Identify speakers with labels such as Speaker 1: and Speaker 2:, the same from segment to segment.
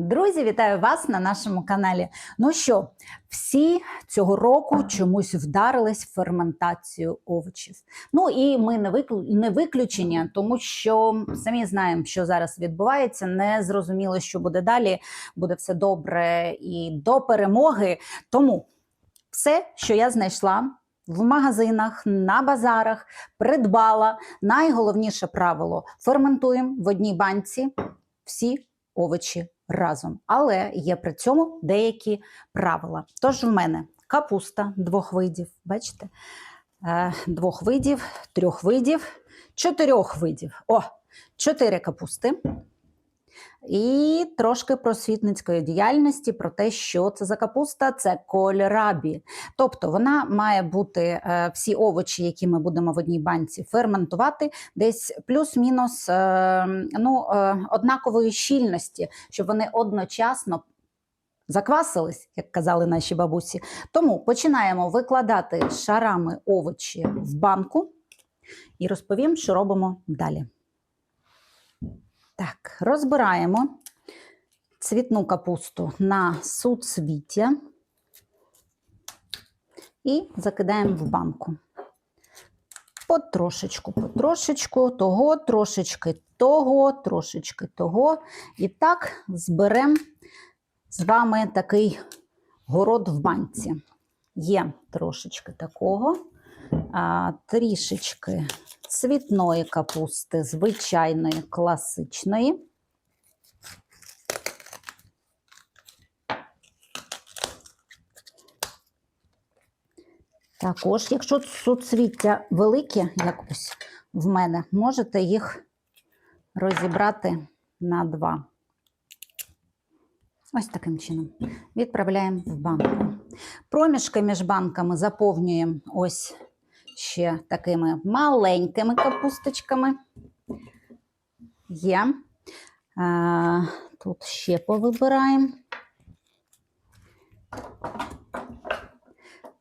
Speaker 1: Друзі, вітаю вас на нашому каналі. Ну що, всі цього року чомусь вдарились в ферментацію овочів. Ну і ми не виклю- не виключення, тому що самі знаємо, що зараз відбувається. Не зрозуміло, що буде далі. Буде все добре і до перемоги. Тому все, що я знайшла. В магазинах, на базарах придбала найголовніше правило: ферментуємо в одній банці всі овочі разом. Але є при цьому деякі правила. Тож в мене капуста двох видів, бачите? Е, двох видів, трьох видів, чотирьох видів. О, чотири капусти. І трошки просвітницької діяльності про те, що це за капуста, це кольрабі. Тобто вона має бути е, всі овочі, які ми будемо в одній банці ферментувати, десь плюс-мінус е, ну, е, однакової щільності, щоб вони одночасно заквасились, як казали наші бабусі. Тому починаємо викладати шарами овочі в банку і розповім, що робимо далі. Так, розбираємо цвітну капусту на суцвіття і закидаємо в банку. Потрошечку, потрошечку, того, трошечки того, трошечки того. І так зберемо з вами такий город в банці. Є трошечки такого, трішечки цвітної капусти, звичайної, класичної. Також, якщо суцвіття великі, як ось в мене, можете їх розібрати на два. Ось таким чином. Відправляємо в банку. Проміжки між банками заповнюємо ось ще такими маленькими капусточками. Є. А, тут ще повибираємо.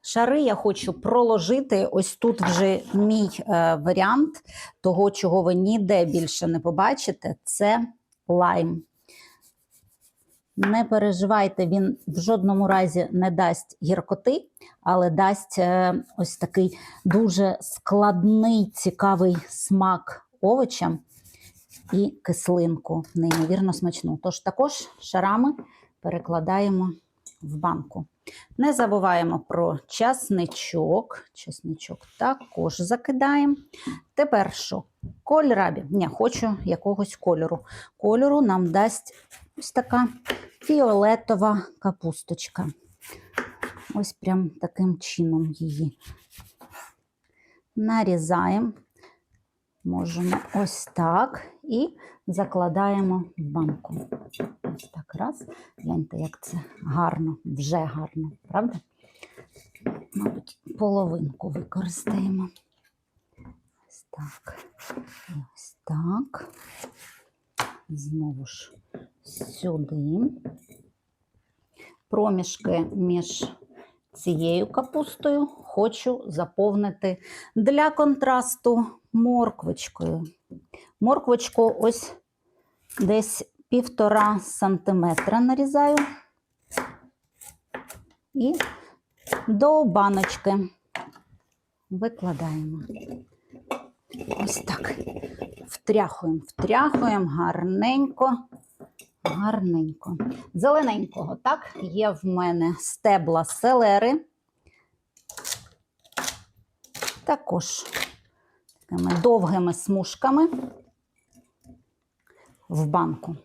Speaker 1: Шари я хочу проложити. Ось тут вже мій е, варіант того, чого ви ніде більше не побачите, це лайм. Не переживайте, він в жодному разі не дасть гіркоти, але дасть е, ось такий дуже складний, цікавий смак овочам і кислинку, неймовірно смачну. Тож також шарами перекладаємо в банку. Не забуваємо про часничок. Часничок також закидаємо. Тепер що? Кольрабі. Ні, хочу якогось кольору. Кольору нам дасть ось така фіолетова капусточка. Ось прям таким чином її нарізаємо. Можемо ось так і закладаємо в банку. Ось так раз. Гляньте, як це гарно, вже гарно, правда? Мабуть, половинку використаємо. Ось так. Ось так. Знову ж сюди. Проміжки між цією капустою хочу заповнити для контрасту морквочкою. Морквочку ось десь півтора сантиметра нарізаю і до баночки викладаємо. Ось так. Втряхуємо, втряхуємо гарненько, гарненько. Зелененького, так, є в мене стебла селери. Також такими довгими смужками в банку.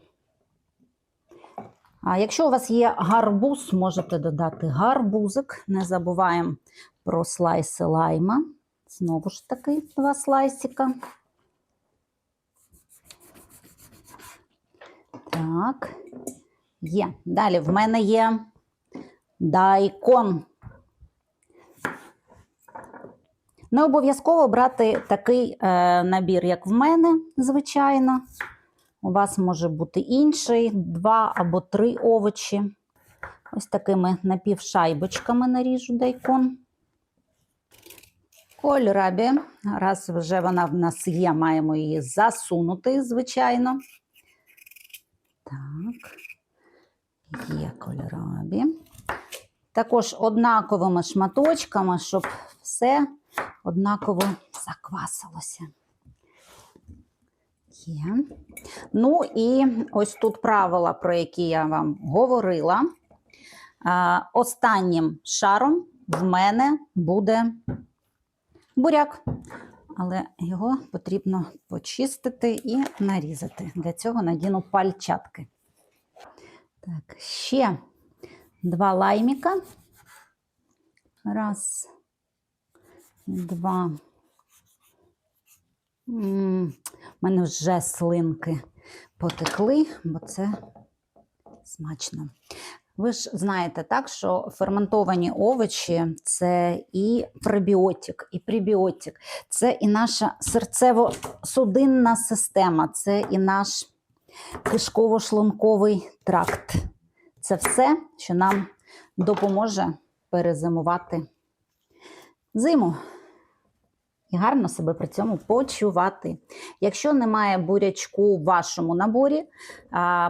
Speaker 1: А якщо у вас є гарбуз, можете додати гарбузик. Не забуваємо про слайси лайма. Знову ж таки, два слайсика. Так, є. Далі в мене є дайкон. Не обов'язково брати такий е, набір, як в мене, звичайно. У вас може бути інший, два або три овочі. Ось такими напівшайбочками наріжу дайкон. Кольрабі. Раз вже вона в нас є, маємо її засунути, звичайно. Так. Є кольорові. Також однаковими шматочками, щоб все однаково заквасилося. Є. Ну і ось тут правила, про які я вам говорила. Останнім шаром в мене буде буряк, але його потрібно почистити і нарізати. Для цього надіну пальчатки. Так, ще два лайміка. Раз, два. У мене вже слинки потекли, бо це смачно. Ви ж знаєте так, що ферментовані овочі це і пребіотик, і пребіотик, це і наша серцево-судинна система, це і наш кишково-шлунковий тракт. Це все, що нам допоможе перезимувати зиму і гарно себе при цьому почувати. Якщо немає бурячку в вашому наборі,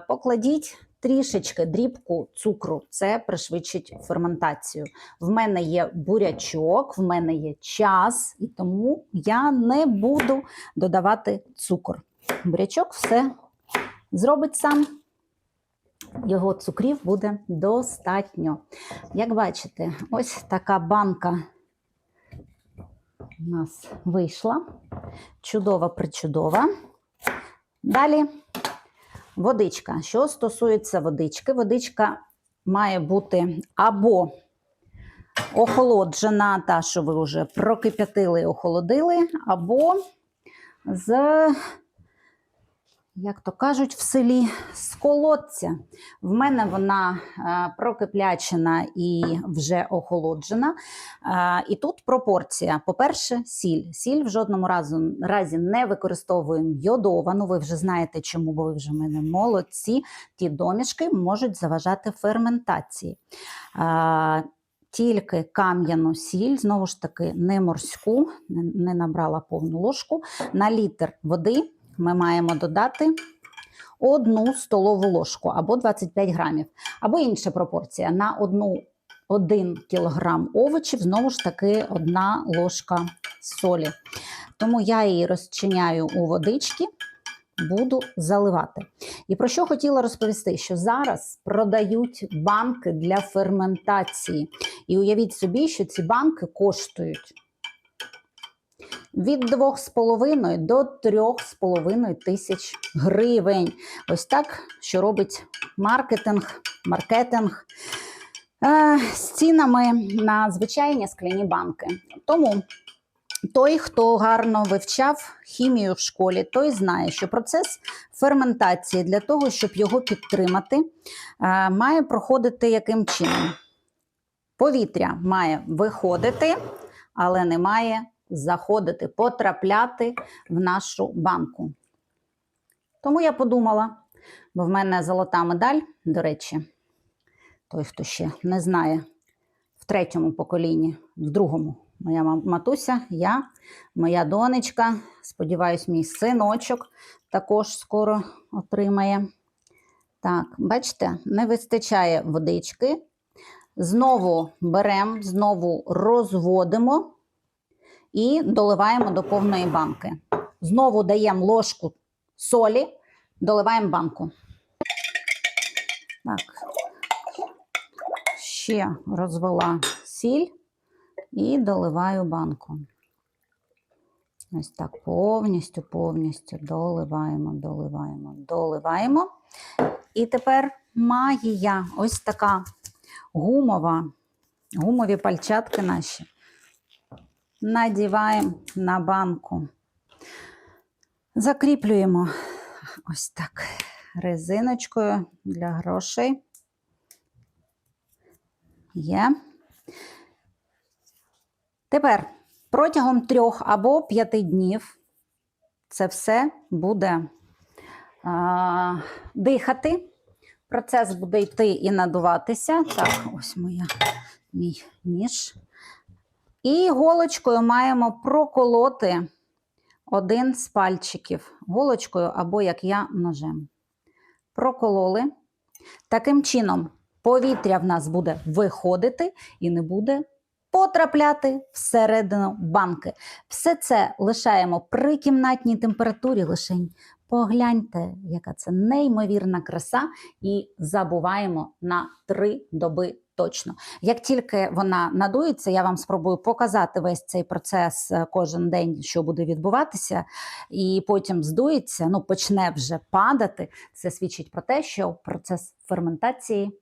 Speaker 1: покладіть трішечки дрібку цукру. Це пришвидшить ферментацію. В мене є бурячок, в мене є час, і тому я не буду додавати цукор. Бурячок все зробить сам. Його цукрів буде достатньо. Як бачите, ось така банка у нас вийшла. Чудова причудова. Далі водичка. Що стосується водички, водичка має бути або охолоджена, та, що ви вже прокип'ятили і охолодили, або з, як то кажуть, в селі з колодця. В мене вона е, прокиплячена і вже охолоджена. Е, і тут пропорція. По-перше, сіль. Сіль в жодному разу, разі не використовуємо йодовану. Ви вже знаєте, чому, бо ви вже мене молодці. Ті домішки можуть заважати ферментації. Е, тільки кам'яну сіль, знову ж таки, не морську, не набрала повну ложку. На літр води ми маємо додати одну столову ложку або 25 грамів, або інша пропорція. На одну 1 кілограм овочів, знову ж таки, одна ложка солі. Тому я її розчиняю у водички, буду заливати. І про що хотіла розповісти? Що зараз продають банки для ферментації. І уявіть собі, що ці банки коштують від 2,5 до 3,5 тисяч гривень. Ось так, що робить маркетинг, маркетинг е, з цінами на звичайні скляні банки. Тому той, хто гарно вивчав хімію в школі, той знає, що процес ферментації для того, щоб його підтримати, е, має проходити яким чином? Повітря має виходити, але не має заходити, потрапляти в нашу банку. Тому я подумала, бо в мене золота медаль, до речі, той, хто ще не знає, в третьому поколінні, в другому моя матуся, я, моя донечка, сподіваюсь, мій синочок також скоро отримає. Так, бачите, не вистачає водички. Знову беремо, знову розводимо і доливаємо до повної банки. Знову даємо ложку солі, доливаємо банку. Так. Ще розвела сіль і доливаю банку. Ось так повністю, повністю доливаємо, доливаємо, доливаємо. І тепер магія, ось така гумова, гумові пальчатки наші. Надіваємо на банку. Закріплюємо ось так резиночкою для грошей. Є. Тепер протягом трьох або п'яти днів це все буде а, дихати. Процес буде йти і надуватися. Так, ось моя мій ніж. І голочкою маємо проколоти один з пальчиків. Голочкою або як я ножем. Прокололи. Таким чином, повітря в нас буде виходити і не буде потрапляти всередину банки. Все це лишаємо при кімнатній температурі лишень. Погляньте, яка це неймовірна краса, і забуваємо на три доби точно. Як тільки вона надується, я вам спробую показати весь цей процес е, кожен день, що буде відбуватися, і потім здується, ну почне вже падати. Це свідчить про те, що процес ферментації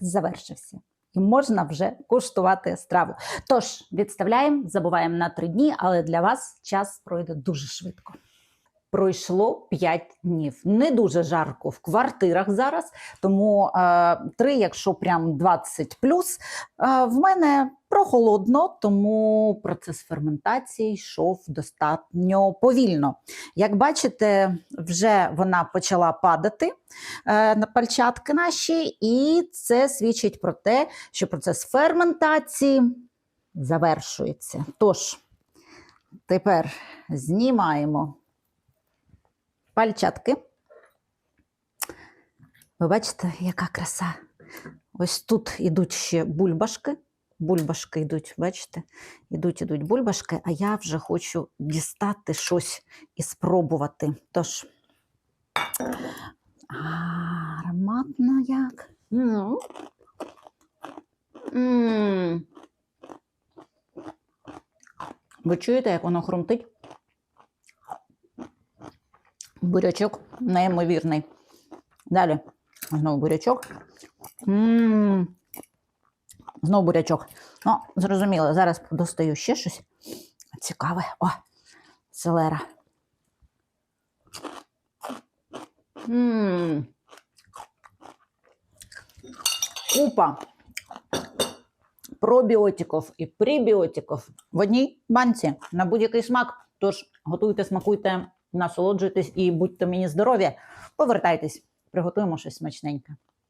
Speaker 1: завершився. І можна вже куштувати страву. Тож відставляємо, забуваємо на три дні, але для вас час пройде дуже швидко. Пройшло 5 днів. Не дуже жарко в квартирах зараз, тому е, 3, якщо прям 20 плюс, е, в мене прохолодно, тому процес ферментації йшов достатньо повільно. Як бачите, вже вона почала падати е, на пальчатки наші, і це свідчить про те, що процес ферментації завершується. Тож, тепер знімаємо пальчатки. Ви бачите, яка краса. Ось тут ідуть ще бульбашки. Бульбашки йдуть, бачите? Ідуть, ідуть бульбашки, а я вже хочу дістати щось і спробувати. Тож, ароматно як. Ви чуєте, як воно хрумтить? Бурячок неймовірний. Далі знову бурячок. М. Знову бурячок. Ну, зрозуміло, зараз достаю ще щось цікаве. О, селера. М. Купа пробіотиків і пребіотиків в одній банці на будь-який смак. Тож готуйте, смакуйте, насолоджуйтесь і будьте мені здорові. Повертайтесь, приготуємо щось смачненьке.